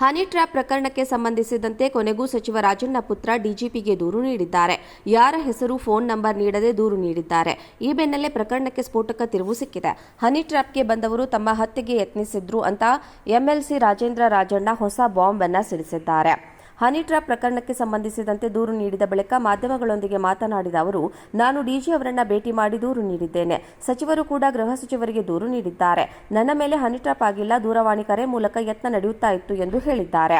Honey trap ಪ್ರಕರಣಕ್ಕೆ ಸಂಬಂಧಿಸಿದಂತೆ ಕೊನೆಗೂ ಸಚಿವ ರಾಜಣ್ಣ ಪುತ್ರ ಡಿಜಿಪಿಗೆ ದೂರು ನೀಡಿದ್ದಾರೆ. ಯಾರ ಹೆಸರು, ಫೋನ್ ನಂಬರ್ ನೀಡದೆ ದೂರು ನೀಡಿದ್ದಾರೆ. ಈ ಬೆನ್ನಲ್ಲೇ ಪ್ರಕರಣಕ್ಕೆ ಸ್ಫೋಟಕ ತಿರುವು ಸಿಕ್ಕಿದೆ. ಹನಿ ಟ್ರ್ಯಾಪ್ಗೆ ಬಂದವರು ತಮ್ಮ ಹತ್ಯೆಗೆ ಯತ್ನಿಸಿದ್ರು ಅಂತ ಎಂಎಲ್ಸಿ ರಾಜೇಂದ್ರ ರಾಜಣ್ಣ ಹೊಸ ಬಾಂಬ್ ಅನ್ನ ಸಿಡಿಸಿದ್ದಾರೆ. ಹನಿ ಟ್ರಾಪ್ ಪ್ರಕರಣಕ್ಕೆ ಸಂಬಂಧಿಸಿದಂತೆ ದೂರು ನೀಡಿದ ಬಳಿಕ ಮಾಧ್ಯಮಗಳೊಂದಿಗೆ ಮಾತನಾಡಿದ ಅವರು, ನಾನು ಡಿಜಿ ಅವರನ್ನ ಭೇಟಿ ಮಾಡಿ ದೂರು ನೀಡಿದ್ದೇನೆ. ಸಚಿವರು ಕೂಡ ಗೃಹ ಸಚಿವರಿಗೆ ದೂರು ನೀಡಿದ್ದಾರೆ. ನನ್ನ ಮೇಲೆ ಹನಿ ಟ್ರಾಪ್ ಆಗಿಲ್ಲ, ದೂರವಾಣಿ ಕರೆ ಮೂಲಕ ಯತ್ನ ನಡೆಯುತ್ತಾ ಇತ್ತು ಎಂದು ಹೇಳಿದ್ದಾರೆ.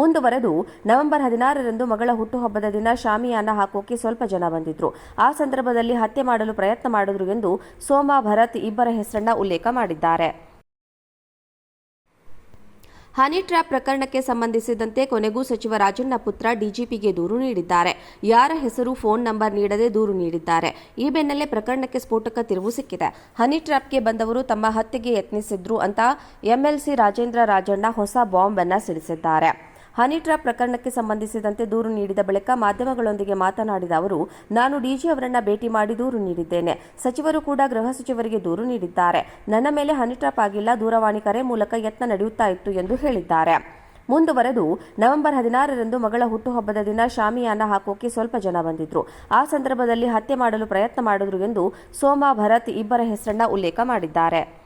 ಮುಂದುವರೆದು ನವೆಂಬರ್ ಹದಿನಾರರಂದು ಮಗಳ ಹುಟ್ಟುಹಬ್ಬದ ದಿನ ಶಾಮಿಯಾನ ಹಾಕೋಕೆ ಸ್ವಲ್ಪ ಜನ ಬಂದಿದ್ರು. ಆ ಸಂದರ್ಭದಲ್ಲಿ ಹತ್ಯೆ ಮಾಡಲು ಪ್ರಯತ್ನ ಮಾಡಿದ್ರು ಎಂದು ಸೋಮಾ ಭರತ್ ಇಬ್ಬರ ಹೆಸರನ್ನ ಉಲ್ಲೇಖ ಮಾಡಿದ್ದಾರೆ. ಹನಿ ಟ್ರ್ಯಾಪ್ ಪ್ರಕರಣಕ್ಕೆ ಸಂಬಂಧಿಸಿದಂತೆ ಕೊನೆಗೂ ಸಚಿವ ರಾಜಣ್ಣ ಪುತ್ರ ಡಿಜಿಪಿಗೆ ದೂರು ನೀಡಿದ್ದಾರೆ. ಯಾರ ಹೆಸರು, ಫೋನ್ ನಂಬರ್ ನೀಡದೆ ದೂರು ನೀಡಿದ್ದಾರೆ. ಈ ಬೆನ್ನಲ್ಲೇ ಪ್ರಕರಣಕ್ಕೆ ಸ್ಫೋಟಕ ತಿರುವು ಸಿಕ್ಕಿದೆ. ಹನಿ ಟ್ರ್ಯಾಪ್ಗೆ ಬಂದವರು ತಮ್ಮ ಹತ್ಯೆಗೆ ಯತ್ನಿಸಿದ್ರು ಅಂತ ಎಂಎಲ್ಸಿ ರಾಜೇಂದ್ರ ರಾಜಣ್ಣ ಹೊಸ ಬಾಂಬ್ ಅನ್ನ ಸಿಡಿಸಿದ್ದಾರೆ. ಹನಿ ಟ್ರಾಪ್ ಪ್ರಕರಣಕ್ಕೆ ಸಂಬಂಧಿಸಿದಂತೆ ದೂರು ನೀಡಿದ ಬಳಿಕ ಮಾಧ್ಯಮಗಳೊಂದಿಗೆ ಮಾತನಾಡಿದ ಅವರು, ನಾನು ಡಿಜಿ ಅವರನ್ನ ಭೇಟಿ ಮಾಡಿ ದೂರು ನೀಡಿದ್ದೇನೆ. ಸಚಿವರು ಕೂಡ ಗೃಹ ಸಚಿವರಿಗೆ ದೂರು ನೀಡಿದ್ದಾರೆ. ನನ್ನ ಮೇಲೆ ಹನಿ ಟ್ರಾಪ್ ಆಗಿಲ್ಲ, ದೂರವಾಣಿ ಕರೆ ಮೂಲಕ ಯತ್ನ ನಡೆಯುತ್ತಾ ಇತ್ತು ಎಂದು ಹೇಳಿದ್ದಾರೆ. ಮುಂದುವರೆದು ನವೆಂಬರ್ ಹದಿನಾರರಂದು ಮಗಳ ಹುಟ್ಟುಹಬ್ಬದ ದಿನ ಶಾಮಿಯಾನ ಹಾಕೋಕೆ ಸ್ವಲ್ಪ ಜನ ಬಂದಿದ್ರು. ಆ ಸಂದರ್ಭದಲ್ಲಿ ಹತ್ಯೆ ಮಾಡಲು ಪ್ರಯತ್ನ ಮಾಡಿದ್ರು ಎಂದು ಸೋಮಾ ಭರತ್ ಇಬ್ಬರ ಹೆಸರನ್ನ ಉಲ್ಲೇಖ ಮಾಡಿದ್ದಾರೆ.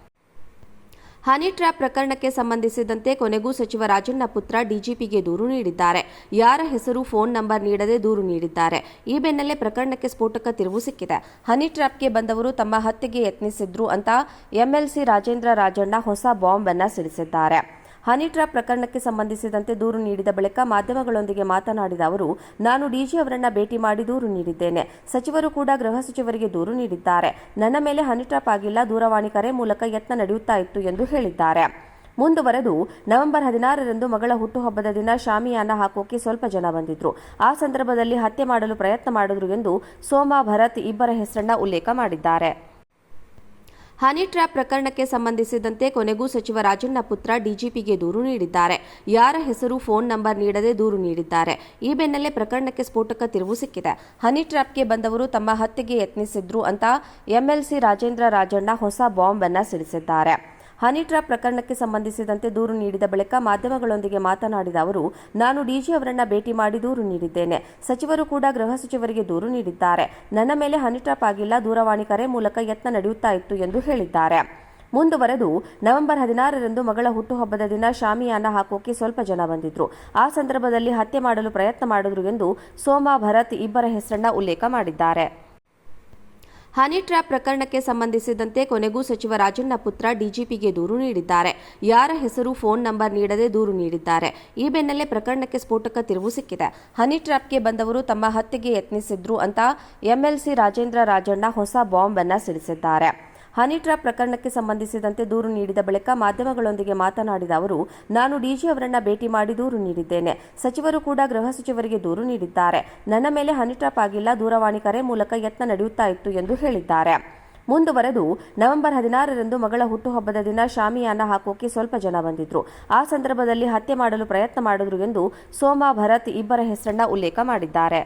ಹನಿ ಟ್ರ್ಯಾಪ್ ಪ್ರಕರಣಕ್ಕೆ ಸಂಬಂಧಿಸಿದಂತೆ ಕೊನೆಗೂ ಸಚಿವ ರಾಜಣ್ಣ ಪುತ್ರ ಡಿಜಿಪಿಗೆ ದೂರು ನೀಡಿದ್ದಾರೆ. ಯಾರ ಹೆಸರು, ಫೋನ್ ನಂಬರ್ ನೀಡದೆ ದೂರು ನೀಡಿದ್ದಾರೆ. ಈ ಬೆನ್ನಲ್ಲೇ ಪ್ರಕರಣಕ್ಕೆ ಸ್ಫೋಟಕ ತಿರುವು ಸಿಕ್ಕಿದೆ. ಹನಿ ಟ್ರ್ಯಾಪ್ಗೆ ಬಂದವರು ತಮ್ಮ ಹತ್ಯೆಗೆ ಯತ್ನಿಸಿದ್ರು ಅಂತ ಎಂಎಲ್ಸಿ ರಾಜೇಂದ್ರ ರಾಜಣ್ಣ ಹೊಸ ಬಾಂಬ್ ಅನ್ನ ಸಿಡಿಸಿದ್ದಾರೆ. ಹನಿ ಟ್ರ್ಯಾಪ್ ಪ್ರಕರಣಕ್ಕೆ ಸಂಬಂಧಿಸಿದಂತೆ ದೂರು ನೀಡಿದ ಬಳಿಕ ಮಾಧ್ಯಮಗಳೊಂದಿಗೆ ಮಾತನಾಡಿದ ಅವರು, ನಾನು ಡಿಜಿ ಅವರನ್ನ ಭೇಟಿ ಮಾಡಿ ದೂರು ನೀಡಿದ್ದೇನೆ. ಸಚಿವರು ಕೂಡ ಗೃಹ ಸಚಿವರಿಗೆ ದೂರು ನೀಡಿದ್ದಾರೆ. ನನ್ನ ಮೇಲೆ ಹನಿ ಟ್ರ್ಯಾಪ್ ಆಗಿಲ್ಲ, ದೂರವಾಣಿ ಕರೆ ಮೂಲಕ ಯತ್ನ ನಡೆಯುತ್ತಾ ಇತ್ತು ಎಂದು ಹೇಳಿದ್ದಾರೆ. ಮುಂದುವರೆದು ನವೆಂಬರ್ ಹದಿನಾರರಂದು ಮಗಳ ಹುಟ್ಟುಹಬ್ಬದ ದಿನ ಶಾಮಿಯಾನ ಹಾಕೋಕೆ ಸ್ವಲ್ಪ ಜನ ಬಂದಿದ್ರು. ಆ ಸಂದರ್ಭದಲ್ಲಿ ಹತ್ಯೆ ಮಾಡಲು ಪ್ರಯತ್ನ ಮಾಡಿದ್ರು ಎಂದು ಸೋಮಾ ಭರತ್ ಇಬ್ಬರ ಹೆಸರನ್ನ ಉಲ್ಲೇಖ ಮಾಡಿದ್ದಾರೆ. ಹನಿ ಟ್ರ್ಯಾಪ್ ಪ್ರಕರಣಕ್ಕೆ ಸಂಬಂಧಿಸಿದಂತೆ ಕೊನೆಗೂ ಸಚಿವ ರಾಜಣ್ಣ ಪುತ್ರ ಡಿಜಿಪಿಗೆ ದೂರು ನೀಡಿದ್ದಾರೆ. ಯಾರ ಹೆಸರು, ಫೋನ್ ನಂಬರ್ ನೀಡದೆ ದೂರು ನೀಡಿದ್ದಾರೆ. ಈ ಬೆನ್ನಲ್ಲೇ ಪ್ರಕರಣಕ್ಕೆ ಸ್ಫೋಟಕ ತಿರುವು ಸಿಕ್ಕಿದೆ. ಹನಿ ಟ್ರ್ಯಾಪ್ಗೆ ಬಂದವರು ತಮ್ಮ ಹತ್ಯೆಗೆ ಯತ್ನಿಸಿದ್ರು ಅಂತ ಎಂಎಲ್ಸಿ ರಾಜೇಂದ್ರ ರಾಜಣ್ಣ ಹೊಸ ಬಾಂಬ್ ಅನ್ನ ಸಿಡಿಸಿದ್ದಾರೆ. ಹನಿ ಟ್ರಾಪ್ ಪ್ರಕರಣಕ್ಕೆ ಸಂಬಂಧಿಸಿದಂತೆ ದೂರು ನೀಡಿದ ಬಳಿಕ ಮಾಧ್ಯಮಗಳೊಂದಿಗೆ ಮಾತನಾಡಿದ ಅವರು, ನಾನು ಡಿಜಿ ಅವರನ್ನ ಭೇಟಿ ಮಾಡಿ ದೂರು ನೀಡಿದ್ದೇನೆ. ಸಚಿವರು ಕೂಡ ಗೃಹ ಸಚಿವರಿಗೆ ದೂರು ನೀಡಿದ್ದಾರೆ. ನನ್ನ ಮೇಲೆ ಹನಿ ಟ್ರಾಪ್ ಆಗಿಲ್ಲ, ದೂರವಾಣಿ ಕರೆ ಮೂಲಕ ಯತ್ನ ನಡೆಯುತ್ತಾ ಇತ್ತು ಎಂದು ಹೇಳಿದ್ದಾರೆ. ಮುಂದುವರೆದು ನವೆಂಬರ್ ಹದಿನಾರರಂದು ಮಗಳ ಹುಟ್ಟುಹಬ್ಬದ ದಿನ ಶಾಮಿಯಾನ ಹಾಕೋಕೆ ಸ್ವಲ್ಪ ಜನ ಬಂದಿದ್ರು. ಆ ಸಂದರ್ಭದಲ್ಲಿ ಹತ್ಯೆ ಮಾಡಲು ಪ್ರಯತ್ನ ಮಾಡಿದ್ರು ಎಂದು ಸೋಮಾ ಭರತ್ ಇಬ್ಬರ ಹೆಸರನ್ನ ಉಲ್ಲೇಖ ಮಾಡಿದ್ದಾರೆ. ಹನಿ ಟ್ರ್ಯಾಪ್ ಪ್ರಕರಣಕ್ಕೆ ಸಂಬಂಧಿಸಿದಂತೆ ಕೊನೆಗೂ ಸಚಿವ ರಾಜಣ್ಣ ಪುತ್ರ ಡಿಜಿಪಿಗೆ ದೂರು ನೀಡಿದ್ದಾರೆ. ಯಾರ ಹೆಸರು, ಫೋನ್ ನಂಬರ್ ನೀಡದೆ ದೂರು ನೀಡಿದ್ದಾರೆ. ಈ ಬೆನ್ನಲ್ಲೇ ಪ್ರಕರಣಕ್ಕೆ ಸ್ಫೋಟಕ ತಿರುವು ಸಿಕ್ಕಿದೆ. ಹನಿ ಟ್ರ್ಯಾಪ್ಗೆ ಬಂದವರು ತಮ್ಮ ಹತ್ಯೆಗೆ ಯತ್ನಿಸಿದ್ರು ಅಂತ ಎಂಎಲ್ಸಿ ರಾಜೇಂದ್ರ ರಾಜಣ್ಣ ಹೊಸ ಬಾಂಬ್ ಅನ್ನ ಸಿಡಿಸಿದ್ದಾರೆ. ಹನಿ ಟ್ರ್ಯಾಪ್ ಪ್ರಕರಣಕ್ಕೆ ಸಂಬಂಧಿಸಿದಂತೆ ದೂರು ನೀಡಿದ ಬಳಿಕ ಮಾಧ್ಯಮಗಳೊಂದಿಗೆ ಮಾತನಾಡಿದ ಅವರು, ನಾನು ಡಿಜಿ ಅವರನ್ನ ಭೇಟಿ ಮಾಡಿ ದೂರು ನೀಡಿದ್ದೇನೆ. ಸಚಿವರು ಕೂಡ ಗೃಹ ಸಚಿವರಿಗೆ ದೂರು ನೀಡಿದ್ದಾರೆ. ನನ್ನ ಮೇಲೆ ಹನಿ ಟ್ರ್ಯಾಪ್ ಆಗಿಲ್ಲ, ದೂರವಾಣಿ ಕರೆ ಮೂಲಕ ಯತ್ನ ನಡೆಯುತ್ತಾ ಇತ್ತು ಎಂದು ಹೇಳಿದ್ದಾರೆ. ಮುಂದುವರೆದು ನವೆಂಬರ್ ಹದಿನಾರರಂದು ಮಗಳ ಹುಟ್ಟುಹಬ್ಬದ ದಿನ ಶಾಮಿಯಾನ ಹಾಕೋಕೆ ಸ್ವಲ್ಪ ಜನ ಬಂದಿದ್ರು. ಆ ಸಂದರ್ಭದಲ್ಲಿ ಹತ್ಯೆ ಮಾಡಲು ಪ್ರಯತ್ನ ಮಾಡಿದ್ರು ಎಂದು ಸೋಮಾ ಭರತ್ ಇಬ್ಬರ ಹೆಸರನ್ನ ಉಲ್ಲೇಖ ಮಾಡಿದ್ದಾರೆ.